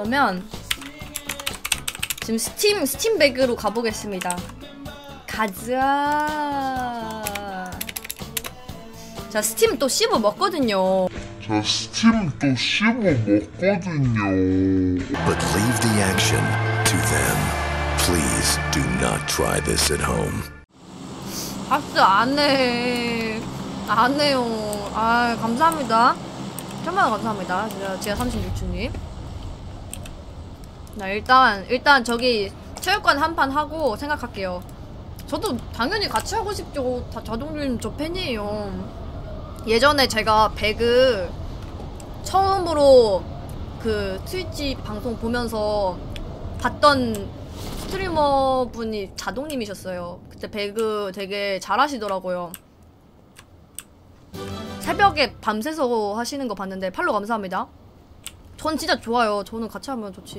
그러면 지금 스팀 스팀 백으로 가보겠습니다. 가자. 자 스팀 또 씹어 먹거든요. 자, 스팀 또 씹어 먹거든요. But leave the action to them. Please do not try this at home. 박스 안 해. 안 해요. 아, 감사합니다. 천만 원 감사합니다. 제가, 제가 36주님. 나 일단, 일단 저기 체육관 한 판 하고 생각할게요. 저도 당연히 같이 하고 싶죠. 다 자동님 저 팬이에요. 예전에 제가 배그 처음으로 그 트위치 방송 보면서 봤던 스트리머 분이 자동님이셨어요. 그때 배그 되게 잘하시더라고요. 새벽에 밤새서 하시는 거 봤는데 팔로 감사합니다. 전 진짜 좋아요. 저는 같이 하면 좋지.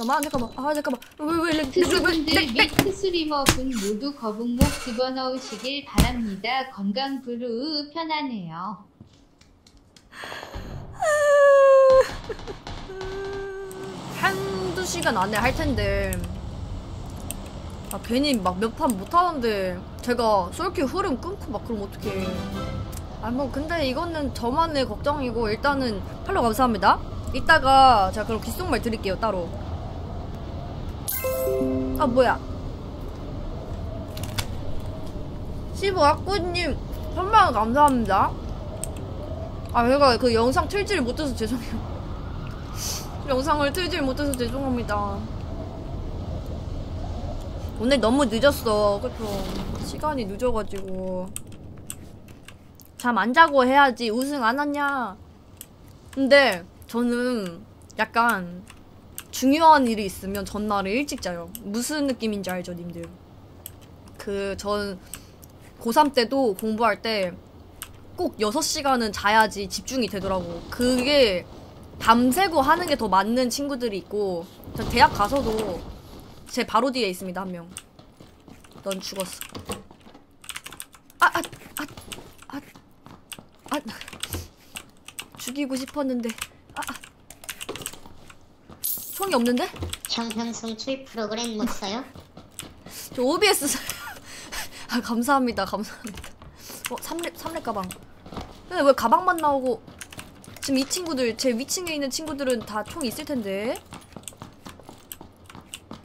잠깐만 잠깐만. 아 잠깐만. 왜왜왜왜왜 트스분들 및 트스리머분 모두 거북목 집어넣으시길 바랍니다. 건강 브루 편하네요. 한두 시간 안에 할 텐데. 아 괜히 막 몇 판 못하는데 제가 솔킬 흐름 끊고 막 그럼 어떡해. 아 뭐 근데 이거는 저만의 걱정이고 일단은 팔로 감사합니다. 이따가 제가 그럼 귓속말 드릴게요 따로 아 뭐야 시보 아꾸님 선망 감사합니다 아 제가 그 영상 틀지를 못해서 죄송해요 영상을 틀질 못해서 죄송합니다. 오늘 너무 늦었어. 그쵸? 시간이 늦어가지고. 잠 안 자고 해야지. 우승 안 하냐? 근데 저는 약간 중요한 일이 있으면 전날에 일찍 자요. 무슨 느낌인지 알죠, 님들? 그, 전 고3 때도 공부할 때 꼭 6시간은 자야지 집중이 되더라고. 그게 밤새고 하는 게 더 맞는 친구들이 있고 전 대학 가서도 제 바로 뒤에 있습니다 한 명. 넌 죽었어. 아 아 아 아 아, 죽이고 싶었는데 아, 아. 총이 없는데? 정형성 출 프로그램 못 써요? 저 OBS 사- 아 감사합니다 감사합니다. 어 삼렙 삼렙 가방. 근데 왜 가방만 나오고 지금 이 친구들 제 위층에 있는 친구들은 다 총 있을 텐데.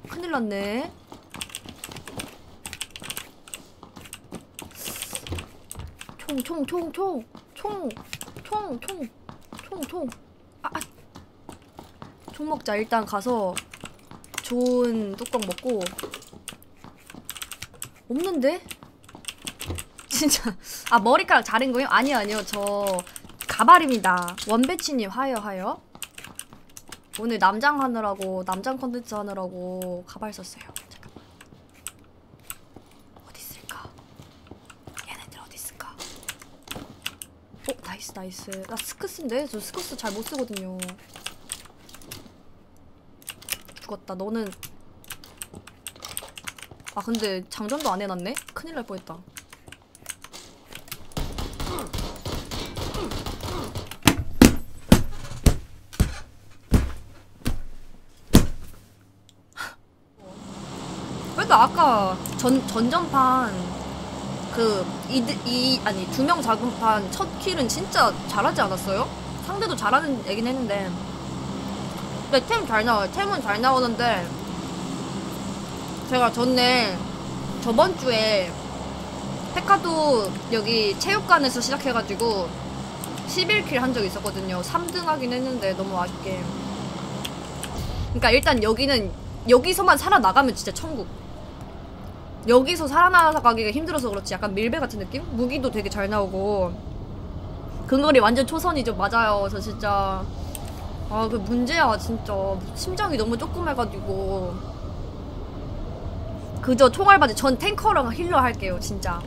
큰일 났네. 총 총 총 총 총 총 총 총 총 아, 아. 총 먹자. 일단 가서 좋은 뚜껑 먹고. 없는데? 진짜. 아 머리카락 자른 거요? 아니요 아니요. 저 가발입니다. 원배치님 하여 하여. 오늘 남장 하느라고 남장 컨텐츠 하느라고 가발 썼어요. 잠깐만. 어디 있을까? 얘네들 어디 있을까? 어 나이스 나이스. 나 스크스인데? 저 스크스 잘 못 쓰거든요 죽었다 너는 아 근데 장전도 안 해놨네? 큰일 날 뻔했다 그래도 아까 전 전전판 그 이드 이 아니 두명 잡은 판 첫 킬은 진짜 잘하지 않았어요? 상대도 잘하는 애긴 했는데 근데 템 잘 나와요 템은 잘 나오는데 제가 전에 저번 주에 페카도 여기 체육관에서 시작해가지고 11킬 한 적이 있었거든요. 3등 하긴 했는데 너무 아쉽게. 그러니까 일단 여기는 여기서만 살아나가면 진짜 천국. 여기서 살아나가기가 힘들어서 그렇지 약간 밀배 같은 느낌? 무기도 되게 잘 나오고. 근거리 완전 초선이죠. 맞아요. 저 진짜 아 그 문제야 진짜. 심장이 너무 조그매가지고. 그저 총알바지 전 탱커랑 힐러 할게요 진짜.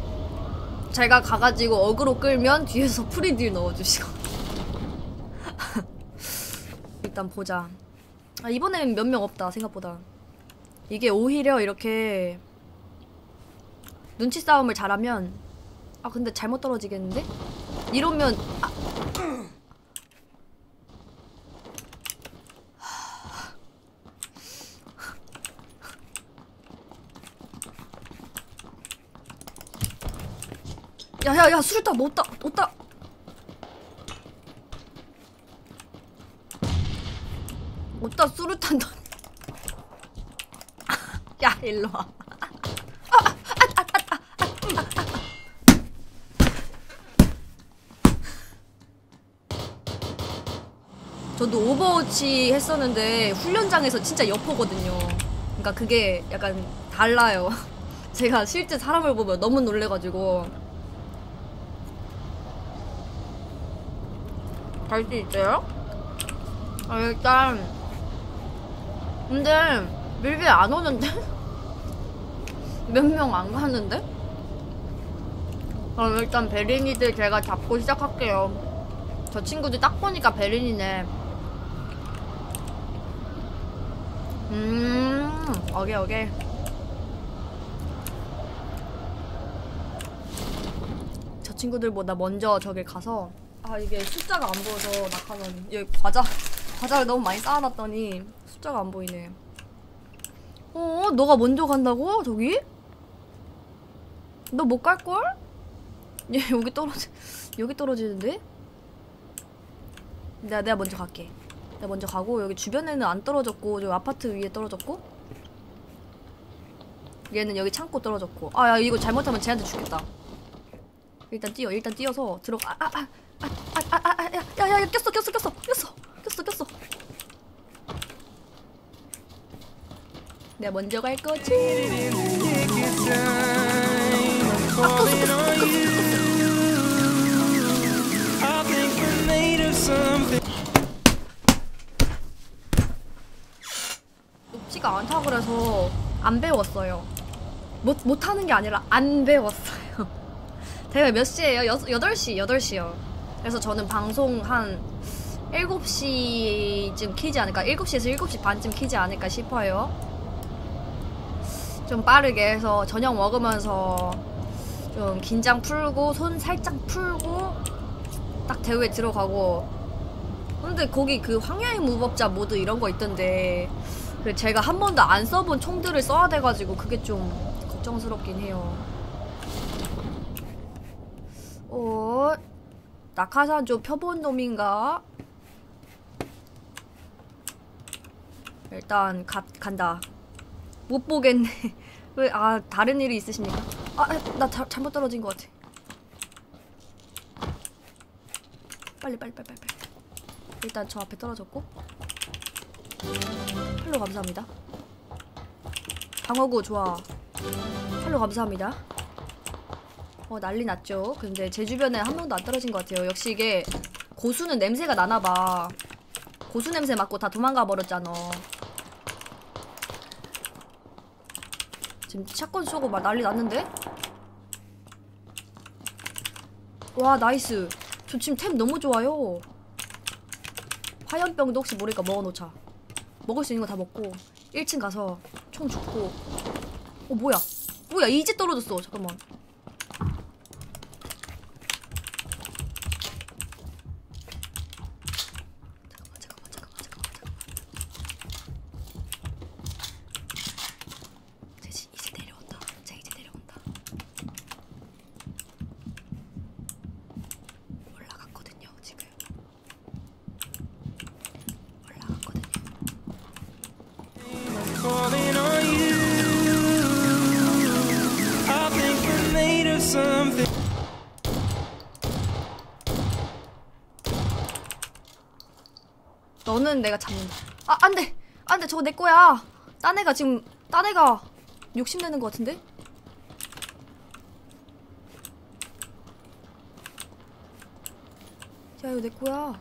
제가 가가지고 어그로 끌면 뒤에서 프리딜 넣어주시고. 일단 보자. 아 이번엔 몇 명 없다 생각보다. 이게 오히려 이렇게 눈치 싸움을 잘하면 아 근데 잘못 떨어지겠는데? 이러면 아. 야야야 수류탄 못다. 못다. 못다. 수류탄 던 야 일로 와. 저도 오버워치 했었는데 훈련장에서 진짜 여포거든요. 그러니까 그게 약간 달라요. 제가 실제 사람을 보면 너무 놀래가지고 갈 수 있어요? 아, 일단 근데 밀비 안 오는데? 몇 명 안 가는데? 그럼 일단 베린이들 제가 잡고 시작할게요. 저 친구들 딱 보니까 베린이네. 음, 오케이, 오케이. 저 친구들보다 먼저 저길 가서 아 이게 숫자가 안 보여서 낙하산 여기 과자 과자를 너무 많이 쌓아놨더니 숫자가 안 보이네. 어, 너가 먼저 간다고 저기? 너 못 갈 걸? 얘 여기 떨어지 여기 떨어지는데? 내가 내가 먼저 갈게. 내가 먼저 가고 여기 주변에는 안 떨어졌고 저 아파트 위에 떨어졌고 얘는 여기 창고 떨어졌고 아야 이거 잘못하면 쟤한테 죽겠다. 일단 뛰어 일단 뛰어서 들어가. 아 아 아 아 아 아 야야야 꼈어 꼈어 꼈어 꼈어 꼈어 꼈어. 내가 먼저 갈 거지. 아 높지가 않다 그래서 안 배웠어요. 못, 못하는 게 아니라 안 배웠어요 대회 몇 시에요? 여, 8시, 8시요. 그래서 저는 방송 한 7시쯤 키지 않을까? 7시에서 7시 반쯤 키지 않을까 싶어요. 좀 빠르게 해서 저녁 먹으면서 좀 긴장 풀고, 손 살짝 풀고, 딱 대회에 들어가고. 근데 거기 그 황야의 무법자 모드 이런 거 있던데, 그 제가 한 번도 안 써본 총들을 써야 돼가지고 그게 좀 걱정스럽긴 해요. 어, 낙하산 좀 펴본 놈인가? 일단 가, 간다. 못 보겠네. 왜, 아, 다른 일이 있으십니까? 아, 나 자, 잘못 떨어진 것 같아. 빨리, 빨리, 빨리. 빨리. 일단 저 앞에 떨어졌고. 팔로 감사합니다. 방어구 좋아. 팔로 감사합니다. 어 난리 났죠. 근데 제 주변에 한 명도 안 떨어진 것 같아요. 역시 이게 고수는 냄새가 나나봐. 고수 냄새 맡고 다 도망가 버렸잖아. 지금 샷건 쏘고 막 난리 났는데? 와 나이스. 저 지금 템 너무 좋아요. 화염병도 혹시 모르니까 먹어놓자. 먹을 수 있는 거 다 먹고 1층 가서 총 죽고. 어 뭐야? 뭐야 이제 떨어졌어. 잠깐만. 너는 내가 잡는다 아 안 돼. 안 돼. 저거 내 거야. 딴 애가 지금 딴 애가 욕심내는 것 같은데? 야 이거 내 거야